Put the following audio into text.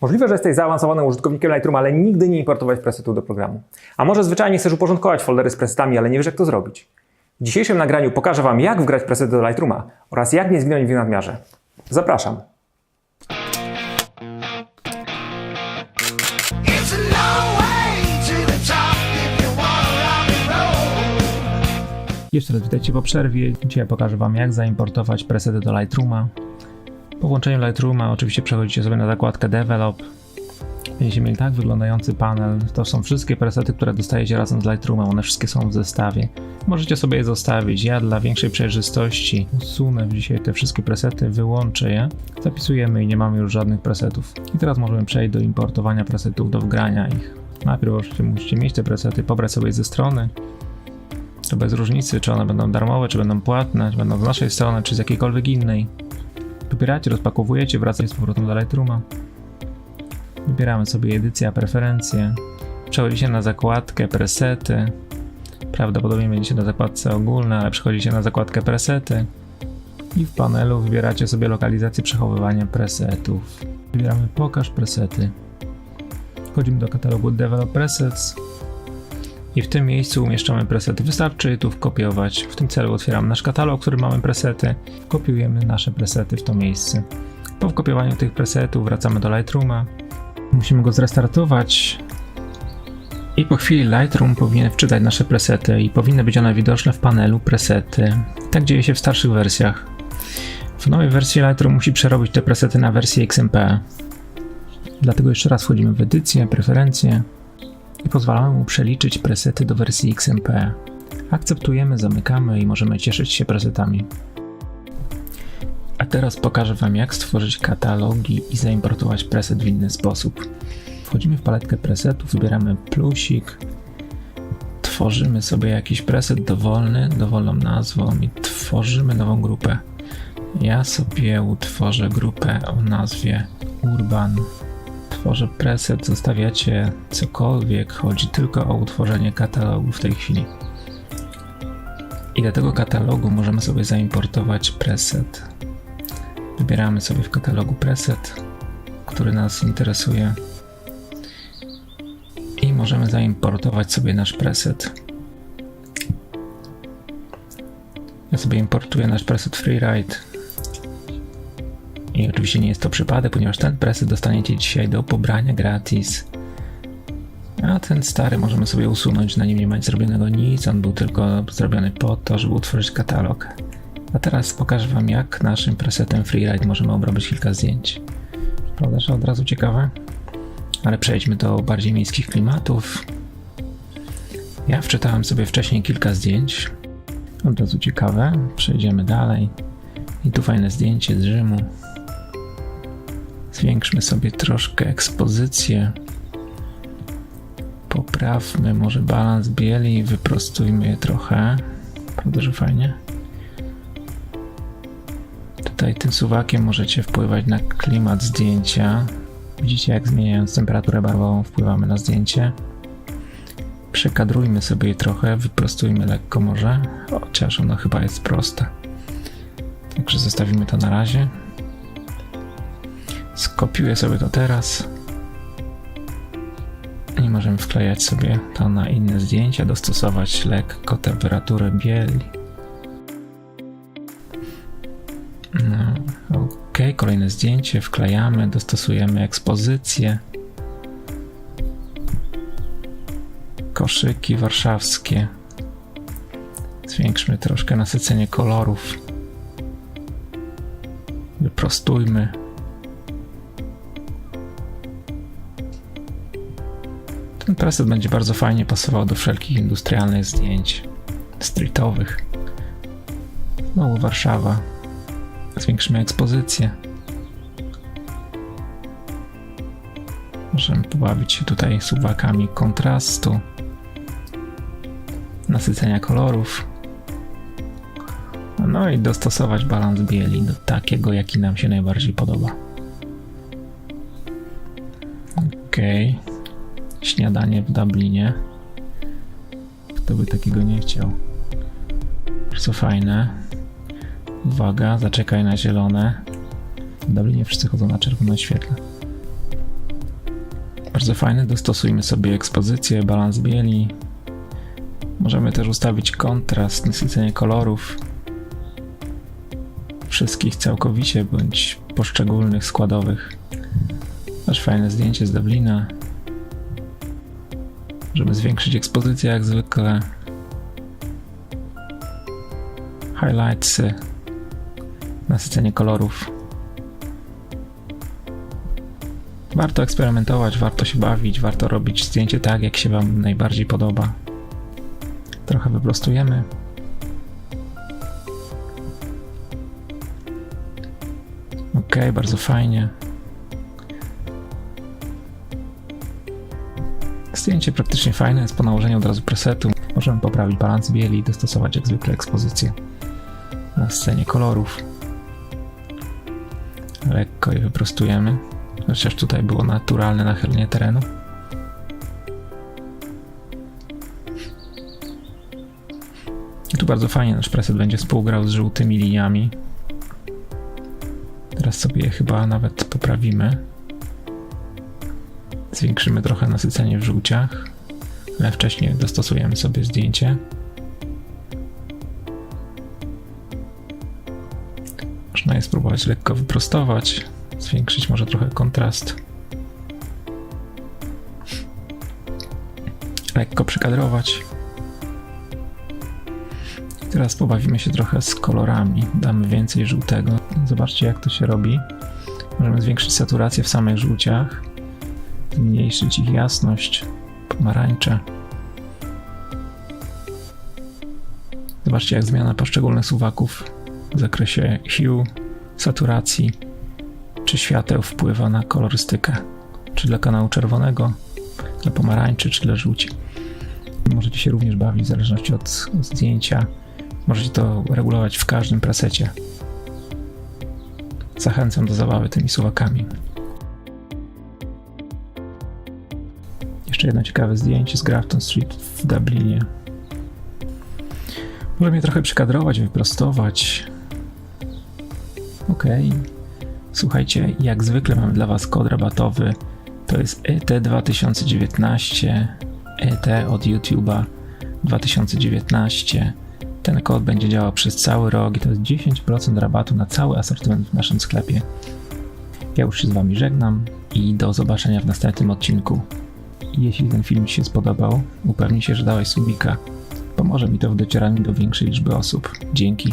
Możliwe, że jesteś zaawansowanym użytkownikiem Lightrooma, ale nigdy nie importowałeś presetów do programu. A może zwyczajnie chcesz uporządkować foldery z presetami, ale nie wiesz jak to zrobić. W dzisiejszym nagraniu pokażę Wam, jak wgrać presety do Lightrooma oraz jak nie zginąć w nadmiarze. Zapraszam. Jeszcze raz witajcie po przerwie. Dzisiaj pokażę Wam jak zaimportować presety do Lightrooma. Po włączeniu Lightrooma oczywiście przechodzicie sobie na zakładkę Develop. Będziecie mieli tak wyglądający panel. To są wszystkie presety, które dostajecie razem z Lightroomem. One wszystkie są w zestawie. Możecie sobie je zostawić. Ja dla większej przejrzystości usunę dzisiaj te wszystkie presety, wyłączę je. Zapisujemy i nie mamy już żadnych presetów. I teraz możemy przejść do importowania presetów, do wgrania ich. Najpierw oczywiście musicie mieć te presety, pobrać sobie ze strony. To bez różnicy, czy one będą darmowe, czy będą płatne, czy będą z naszej strony, czy z jakiejkolwiek innej. Wybieracie, rozpakowujecie, wracacie z powrotem do Lightrooma. Wybieramy sobie edycja, preferencje. Przechodzicie na zakładkę presety. Prawdopodobnie będziecie na zakładce ogólne, ale przechodzicie na zakładkę presety. I w panelu wybieracie sobie lokalizację przechowywania presetów. Wybieramy pokaż presety. Wchodzimy do katalogu Develop Presets. I w tym miejscu umieszczamy presety. Wystarczy tu wkopiować. W tym celu otwieramy nasz katalog, w którym mamy presety. Kopiujemy nasze presety w to miejsce. Po wkopiowaniu tych presetów wracamy do Lightrooma. Musimy go zrestartować. I po chwili Lightroom powinien wczytać nasze presety i powinny być one widoczne w panelu presety. Tak dzieje się w starszych wersjach. W nowej wersji Lightroom musi przerobić te presety na wersję XMP. Dlatego jeszcze raz wchodzimy w edycję, preferencje, i pozwalamy mu przeliczyć presety do wersji XMP. Akceptujemy, zamykamy i możemy cieszyć się presetami. A teraz pokażę Wam jak stworzyć katalogi i zaimportować preset w inny sposób. Wchodzimy w paletkę presetów, wybieramy plusik, tworzymy sobie jakiś preset dowolny, dowolną nazwą i tworzymy nową grupę. Ja sobie utworzę grupę o nazwie Urban tworzę preset, zostawiacie cokolwiek, chodzi tylko o utworzenie katalogu w tej chwili. I do tego katalogu możemy sobie zaimportować preset. Wybieramy sobie w katalogu preset, który nas interesuje. I możemy zaimportować sobie nasz preset. Ja sobie importuję nasz preset Freeride oczywiście nie jest to przypadek, ponieważ ten preset dostaniecie dzisiaj do pobrania gratis. A ten stary możemy sobie usunąć, na nim nie ma zrobionego nic, on był tylko zrobiony po to, żeby utworzyć katalog. A teraz pokażę Wam, jak naszym presetem Freeride możemy obrobić kilka zdjęć. Prawda, że od razu ciekawe? Ale przejdźmy do bardziej miejskich klimatów. Ja wczytałem sobie wcześniej kilka zdjęć. Od razu ciekawe. Przejdziemy dalej. I tu fajne zdjęcie z Rzymu. Zwiększmy sobie troszkę ekspozycję. Poprawmy może balans bieli, wyprostujmy je trochę. Prawda, że fajnie? Tutaj tym suwakiem możecie wpływać na klimat zdjęcia. Widzicie, jak zmieniając temperaturę barwową wpływamy na zdjęcie. Przekadrujmy sobie je trochę, wyprostujmy lekko może, chociaż ono chyba jest proste. Także zostawimy to na razie. Skopiuję sobie to teraz. I możemy wklejać sobie to na inne zdjęcia, dostosować lekko temperaturę bieli. No, ok, kolejne zdjęcie, wklejamy, dostosujemy ekspozycję. Koszyki warszawskie. Zwiększmy troszkę nasycenie kolorów. Wyprostujmy. Ten preset będzie bardzo fajnie pasował do wszelkich industrialnych zdjęć streetowych. Znowu Warszawa. Zwiększymy ekspozycję. Możemy pobawić się tutaj suwakami kontrastu, nasycenia kolorów. No i dostosować balans bieli do takiego, jaki nam się najbardziej podoba. Okej. Okay śniadanie w Dublinie. Kto by takiego nie chciał? Bardzo fajne. Uwaga, zaczekaj na zielone. W Dublinie wszyscy chodzą na czerwonym świetle. Bardzo fajne, dostosujmy sobie ekspozycję, balans bieli. Możemy też ustawić kontrast, nasycenie kolorów. Wszystkich całkowicie, bądź poszczególnych, składowych. Też fajne zdjęcie z Dublina. Możemy zwiększyć ekspozycję jak zwykle. Highlightsy, nasycenie kolorów. Warto eksperymentować, warto się bawić, warto robić zdjęcie tak, jak się Wam najbardziej podoba. Trochę wyprostujemy. Ok, bardzo fajnie. Zdjęcie praktycznie fajne jest po nałożeniu od razu presetu. Możemy poprawić balans bieli i dostosować jak zwykle ekspozycję na scenie kolorów. Lekko je wyprostujemy. Chociaż tutaj było naturalne nachylenie terenu. I tu bardzo fajnie nasz preset będzie współgrał z żółtymi liniami. Teraz sobie je chyba nawet poprawimy. Zwiększymy trochę nasycenie w żółciach, ale wcześniej dostosujemy sobie zdjęcie. Można je spróbować lekko wyprostować, zwiększyć może trochę kontrast. Lekko przykadrować. Teraz pobawimy się trochę z kolorami. Damy więcej żółtego. Zobaczcie, jak to się robi. Możemy zwiększyć saturację w samych żółciach, zmniejszyć ich jasność, pomarańcze. Zobaczcie, jak zmiana poszczególnych suwaków w zakresie hue, saturacji czy świateł wpływa na kolorystykę. Czy dla kanału czerwonego, dla pomarańczy, czy dla żółci. Możecie się również bawić w zależności od zdjęcia. Możecie to regulować w każdym presecie. Zachęcam do zabawy tymi suwakami. Jeszcze jedno ciekawe zdjęcie z Grafton Street w Dublinie. Możemy je trochę przykadrować, wyprostować. Okej. Słuchajcie, jak zwykle mam dla Was kod rabatowy. To jest E ET 2019, ET od YouTube'a 2019. Ten kod będzie działał przez cały rok i to jest 10% rabatu na cały asortyment w naszym sklepie. Ja już się z Wami żegnam i do zobaczenia w następnym odcinku. Jeśli ten film Ci się spodobał, upewnij się, że dałeś subika. Pomoże mi to w docieraniu do większej liczby osób. Dzięki.